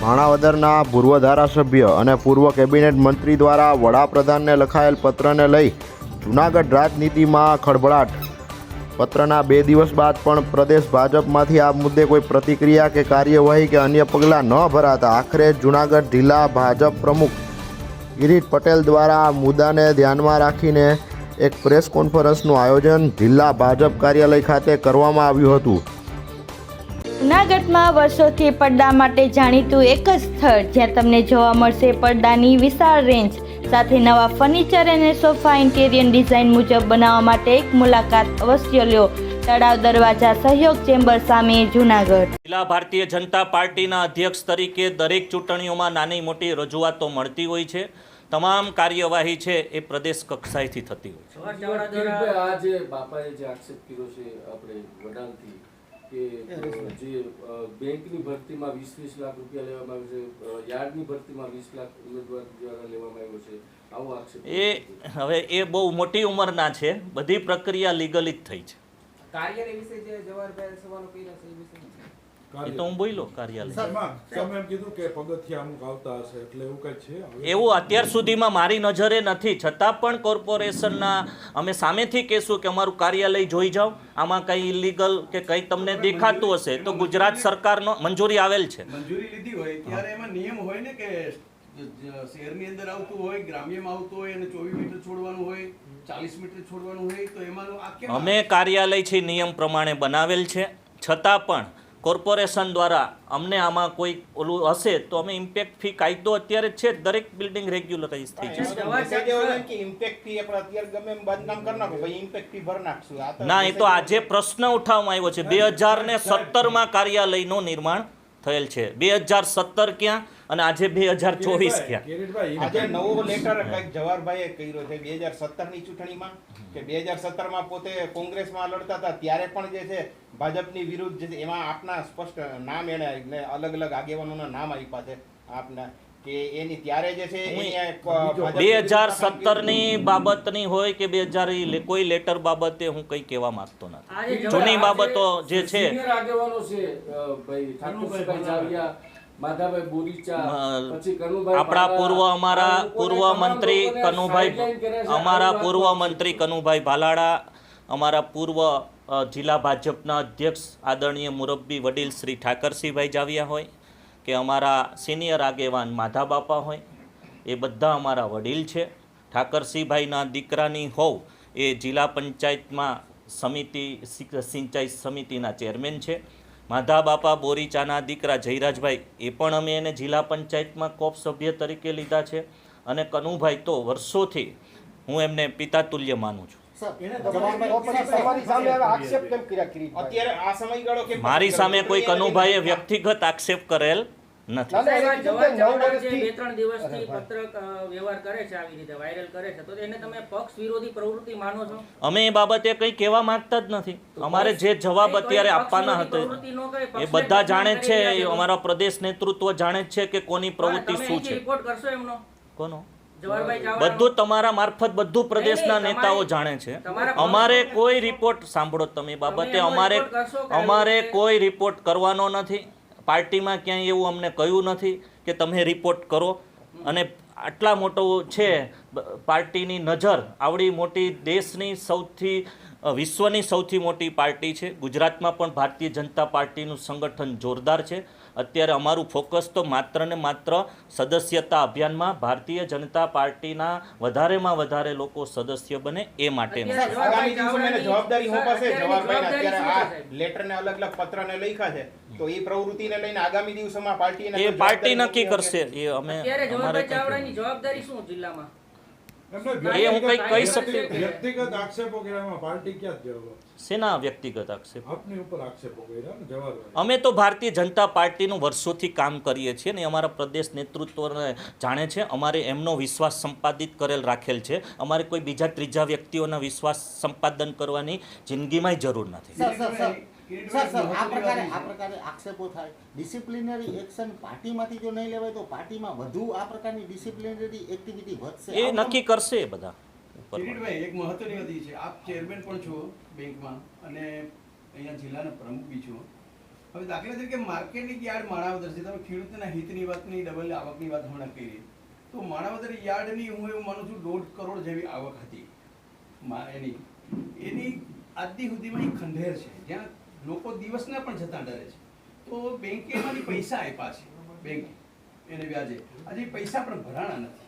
માણાવદરના પૂર્વ ધારાસભ્ય અને પૂર્વ કેબિનેટ મંત્રી દ્વારા વડાપ્રધાનને લખાયેલ પત્રને લઈ જૂનાગઢ રાજનીતિમાં ખળભળાટ. પત્રના બે દિવસ બાદ પણ પ્રદેશ ભાજપમાંથી આ મુદ્દે કોઈ પ્રતિક્રિયા કે કાર્યવાહી કે અન્ય પગલાં ન ભરાતા આખરે જૂનાગઢ જિલ્લા ભાજપ પ્રમુખ કિરીટ પટેલ દ્વારા આ મુદ્દાને ધ્યાનમાં રાખીને એક પ્રેસ કોન્ફરન્સનું આયોજન જિલ્લા ભાજપ કાર્યાલય ખાતે કરવામાં આવ્યું હતું. જૂનાગઢમાં વર્ષોથી પડદા માટે જાણીતું એક જ સ્થળ જ્યાં તમને જોવા મળશે પડદાની વિશાળ રેન્જ સાથે નવા ફર્નિચર અને સોફા ઇન્ટેરિયર ડિઝાઇન મુજબ બનાવવા માટે એક મુલાકાત અવશ્ય લ્યો તળાવ દરવાજા સહયોગ ચેમ્બર સામે જૂનાગઢ. જિલ્લા ભારતીય જનતા પાર્ટીના અધ્યક્ષ તરીકે દરેક ચૂંટણીઓમાં નાની મોટી રજૂઆતો મળતી હોય છે. તમામ કાર્યવાહી છે એ પ્રદેશ કક્ષાએથી થતી હોય છે. આજે બાપાએ જે આક્ષેપ કર્યો છે આપણે વડાલથી કે જે બેંકની ભરતીમાં વીસ વીસ લાખ રૂપિયા લેવામાં આવ્યો છે યાર્ડની ભરતીમાં વીસ લાખ ઉમેદવાર દ્વારા લેવામાં આવ્યો છે. આવો આક્ષેપ એ હવે એ બહુ મોટી ઉંમરના છે. બધી પ્રક્રિયા લીગલી જ થઈ છે. કાર્યાલય વિશે જે જવાહરભાઈ સવાલો કર્યા છે એ વિશે એ તો હું બોલ્યો કાર્યાલય. કીધું કે પગથિયા આવતા હશે એટલે એવું કઈ છે? એવું અત્યાર સુધીમાં મારી નજરે નથી. છતાં પણ કોર્પોરેશનના અમે સામેથી કહેશું કે અમારું કાર્યાલય જોઈ જાઓ. આમાં કંઈ ઇલીગલ કે કંઈ તમને દેખાતું હશે તો ગુજરાત સરકારનો મંજૂરી આવેલ છે. મંજૂરી લીધી હોય ત્યારે એમાં નિયમ હોય ને કે શહેરની અંદર આવતું હોય ગ્રામ્યમાં આવતું હોય અને ચોવીસ મીટર છોડવાનું હોય ચાલીસ મીટર છોડવાનું હોય તો એમાં અમે કાર્યાલય છે નિયમ પ્રમાણે બનાવેલ છે. છતાં પણ કોર્પોરેશન દ્વારા અમને આમાં કોઈ ઓલું હશે તો અમે ઇમ્પેક્ટ ફી કાયદો અત્યારે છે દરેક બિલ્ડિંગ રેગ્યુલરાઇઝ થઈ જશે ના એ તો આજે પ્રશ્ન ઉઠાવવામાં આવ્યો છે. બે હજાર ને સત્તરમાં કાર્યાલયનું નિર્માણ થયેલ છે. બે હજાર સત્તર ક્યાં અને આજે બે હજાર ચોવીસ આજે નવો લેટર કંઈક જવાહરભાઈએ કર્યો છે બે હજાર સત્તરની ચૂંટણીમાં કે બે હજાર સત્તરમાં પોતે કોંગ્રેસમાં લડતા હતા ત્યારે પણ જે છે ભાજપની વિરુદ્ધ જે છે એમાં આપના સ્પષ્ટ નામ એને અલગ અલગ આગેવાનોના નામ આપ્યા છે આપના બે હજાર સત્તરની બાબતની હોય કે બે હજાર કોઈ લેટર બાબતે હું કઈ કહેવા માંગતો નથી. જૂની બાબતો જે છે માધાભાઈ બોરીચા પછી કનુભાઈ આપણા પૂર્વ અમારા પૂર્વ મંત્રી કનુભાઈ. અમારા પૂર્વ મંત્રી કનુભાઈ ભાલાડા અમારા પૂર્વ જિલ્લા ભાજપના અધ્યક્ષ આદરણીય મુરબ્બી વડીલ શ્રી ઠાકરસિંહભાઈ જાવિયા હોય કે અમારા સિનિયર આગેવાન માધા બાપા હોય એ બધા અમારા વડીલ છે ઠાકરસિંહભાઈના દીકરાની હોવ એ જિલ્લા પંચાયતમાં સમિતિ સિંચાઈ સમિતિના ચેરમેન છે માધા બાપા બોરીચાના દીકરા જયરાજભાઈ એ પણ અમે એને જિલ્લા પંચાયતમાં કોપ સભ્ય તરીકે લીધા છે. અને કનુભાઈ તો વર્ષોથી હું એમને પિતા તુલ્ય માનું છું. અત્યારે આ સમયગાળો કે મારી સામે કોઈ કનુભાઈએ વ્યક્તિગત આક્ષેપ કરેલ નથી. બે ત્રણ દિવસથી પત્રક વ્યવહાર કરે છે આવી રીતે વાયરલ કરે છે. તો એને તમે પક્ષ વિરોધી પ્રવૃત્તિ માનો છો? અમે એ બાબતે કંઈ કહેવા માંગતા જ નથી. અમારે જે જવાબ અત્યારે આપવાના હતા એ બધા જાણે છે અમારા પ્રદેશ નેતૃત્વ જાણે જ છે કે કોની પ્રવૃત્તિ શું છે? રિપોર્ટ કરશો એમનો? કોનો? બધું તમારા મારફત બધું પ્રદેશના નેતાઓ જાણે છે. અમારે કોઈ રિપોર્ટ સાંભળો તમે એ બાબતે અમારે અમારે કોઈ રિપોર્ટ કરવાનો નથી. પાર્ટીમાં ક્યાંય એવું અમને કહ્યું નથી કે તમે રિપોર્ટ કરો. અને આટલા મોટો છે પાર્ટીની નજર, આવડી મોટી દેશની સૌથી વિશ્વની સૌથી મોટી પાર્ટી છે. ગુજરાતમાં પણ ભારતીય જનતા પાર્ટીનું સંગઠન જોરદાર છે. અત્યારે અમારું ફોકસ તો માત્ર ને માત્ર સદસ્યતા અભિયાનમાં ભારતીય જનતા પાર્ટીના વધારેમાં વધારે લોકો સદસ્ય બને એ માટે છે. અત્યારે આગામી દિવસોમાં એને જવાબદારી સોંપાશે અત્યારની જવાહરભાઈને જવાબદારી અત્યારે શું છે, આ લેટરને અલગ અલગ પત્રને લખ્યા છે. તો એ પ્રવૃત્તિને લઈને આગામી દિવસોમાં પાર્ટી નક્કી કરશે. એ અમે જવાબદારી શું? જિલ્લામાં એ હું કંઈક કહી શકતી- વ્યક્તિગત આક્ષેપો કર્યામાં પાર્ટી ક્યાં જવાબ શેના વ્યક્તિગત આક્ષેપ. આપની ઉપર આક્ષેપો કર્યા ને જવાહરભાઈ અમે તો ભારતીય જનતા પાર્ટીનું વર્ષોથી કામ કરીએ છીએ ને અમારા પ્રદેશ નેતૃત્વને જાણે છે અમારે એમનો વિશ્વાસ સંપાદિત કરેલ રાખેલ છે. અમારે કોઈ બીજા ત્રીજા વ્યક્તિઓના વિશ્વાસ સંપાદન કરવાની જિંદગીમાંય જરૂર નથી. સર સર આ પ્રકારે વાત આ પ્રકારે આક્ષેપો થાય. ડિસિપ્લિનરી એક્શન પાર્ટીમાંથી જો નહીં લેવાય તો પાર્ટીમાં વધુ આ પ્રકારની ડિસિપ્લિનરી એક્ટિવિટી વધશે. એ નક્કી કરશે બધા કિરીટભાઈ એક મહત્વની વાત છે. આપ ચેરમેન પણ છો બેંકમાં અને અહીંયા જિલ્લાના પ્રમુખ બી છો. હવે દાખલા તરીકે માર્કેટિંગ યાર્ડ માણાવદર છે. તમે ખેડૂતના હિતની વાતની ડબલ આવકની વાત હમણાં કરી. તો માણાવદર યાર્ડની હું એવું માનું છું દોઢ કરોડ જેવી આવક હતી. એની એની આજથી સુધીમાં એક ખંડેર છે. જ્યાં લોકો દિવસના પણ જતા ડરે છે. તો બેંકે એમાંથી પૈસા આપ્યા છે, બેંકે, એને વ્યાજે. આજે પૈસા પણ ભરાણા નથી.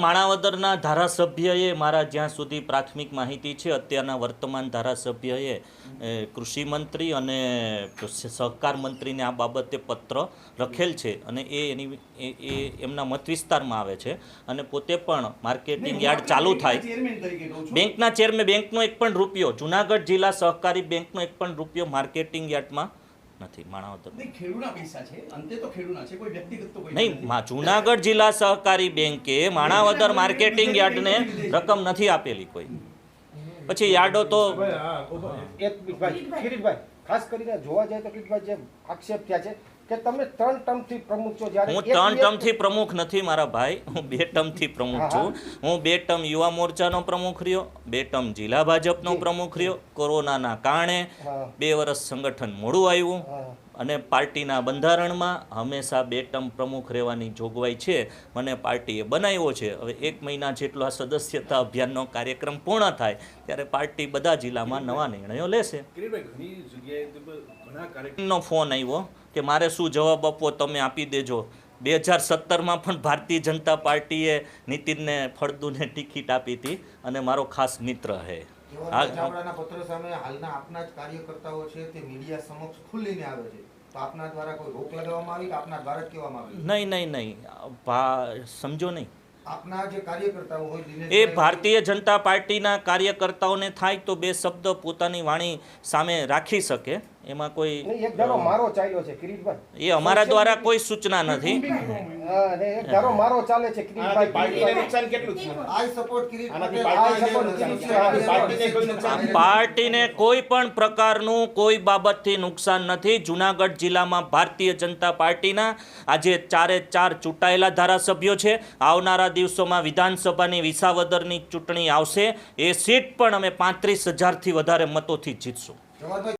માણાવદરના ધારાસભ્યએ મારા જ્યાં સુધી પ્રાથમિક માહિતી છે, અત્યારના વર્તમાન ધારાસભ્યએ કૃષિ મંત્રી અને સહકાર મંત્રીને આ બાબતે પત્ર લખેલ છે અને એ એની એ- એ એમના મત વિસ્તારમાં આવે છે અને પોતે પણ માર્કેટિંગ યાર્ડ ચાલુ થાય. બેંકના ચેરમેન બેંકનો એક પણ રૂપિયો જુનાગઢ જિલ્લા સહકારી બેંકનો એક પણ રૂપિયો માર્કેટિંગ યાર્ડમાં નથી માણાવદર નહીં જુનાગઢ જિલ્લા સહકારી બેંકે માણાવદર માર્કેટિંગ યાર્ડને રકમ નથી આપેલી કોઈ. પછી યાર્ડો તો. એક કિરીટભાઈ ખાસ કરીને જોવા જાય તો કિરીટભાઈ જે આક્ષેપ થયા છે કે તમે ત્રણ ટર્મથી પ્રમુખ છો જ્યારે હું ત્રણ ટર્મથી પ્રમુખ નથી મારા ભાઈ હું બે ટર્મથી પ્રમુખ છું. હું બે ટર્મ યુવા મોરચાનો પ્રમુખ રહ્યો બે ટર્મ જિલ્લા ભાજપનો પ્રમુખ રહ્યો. કોરોનાના કારણે બે વર્ષ સંગઠન મોડું આવ્યું. અને પાર્ટીના બંધારણમાં હંમેશા બે ટર્મ પ્રમુખ રહેવાની જોગવાઈ છે. મને પાર્ટીએ બનાવ્યો છે. હવે એક મહિના જેટલો આ સદસ્યતા અભિયાનનો કાર્યક્રમ પૂર્ણ થાય ત્યારે પાર્ટી બધા જિલ્લામાં નવા નિર્ણયો લેશે. નો ફોન આવ્યો કે મારે શું જવાબ આપવો તમે આપી દેજો. બે હજાર સત્તરમાં પણ ભારતીય જનતા પાર્ટીએ નીતિનને ફળદુને ટિકિટ આપી હતી અને મારો ખાસ મિત્ર છે કેવલભાઈ પત્ર સામે હાલના આપના જ કાર્યકર્તાઓ છે તે મીડિયા સમક્ષ ખુલ્લીને આવે છે. તો આપના દ્વારા કોઈ રોક લગાવવામાં આવી કે આપના દ્વારા જ કહેવામાં આવી? નહીં નહીં નહીં. સમજો નહીં. આપના જે કાર્યકર્તાઓ હોય એ ભારતીય જનતા પાર્ટીના કાર્યકર્તાઓને થાય તો બે શબ્દ પોતાની વાણી સામે રાખી શકે. એમાં કોઈ એક ધારો મારો ચાલ્યો છે કિરીટભાઈ. એ અમારા દ્વારા કોઈ સૂચના નથી. એક ધારો મારો ચાલે છે આનાથી પાર્ટીને નુકસાન કેટલું છે? આઈ સપોર્ટ કિરીટ પાર્ટીને આઈ નુકસાન સપોર્ટ છે. આનાથી પાર્ટીને કોઈ નુકસાન છે? પાર્ટીને કોઈ પણ પ્રકારનું કોઈ બાબતથી નુકસાન નથી. જુનાગઢ જિલ્લામાં ભારતીય જનતા પાર્ટીના આજે ચારે ચાર ચૂંટાયેલા ધારાસભ્યો છે. આવનારા દિવસોમાં વિધાનસભાની વિસાવદરની ચૂંટણી આવશે. એ સીટ પણ અમે પાંત્રીસ હજારથી વધારે મતોથી જીતશું.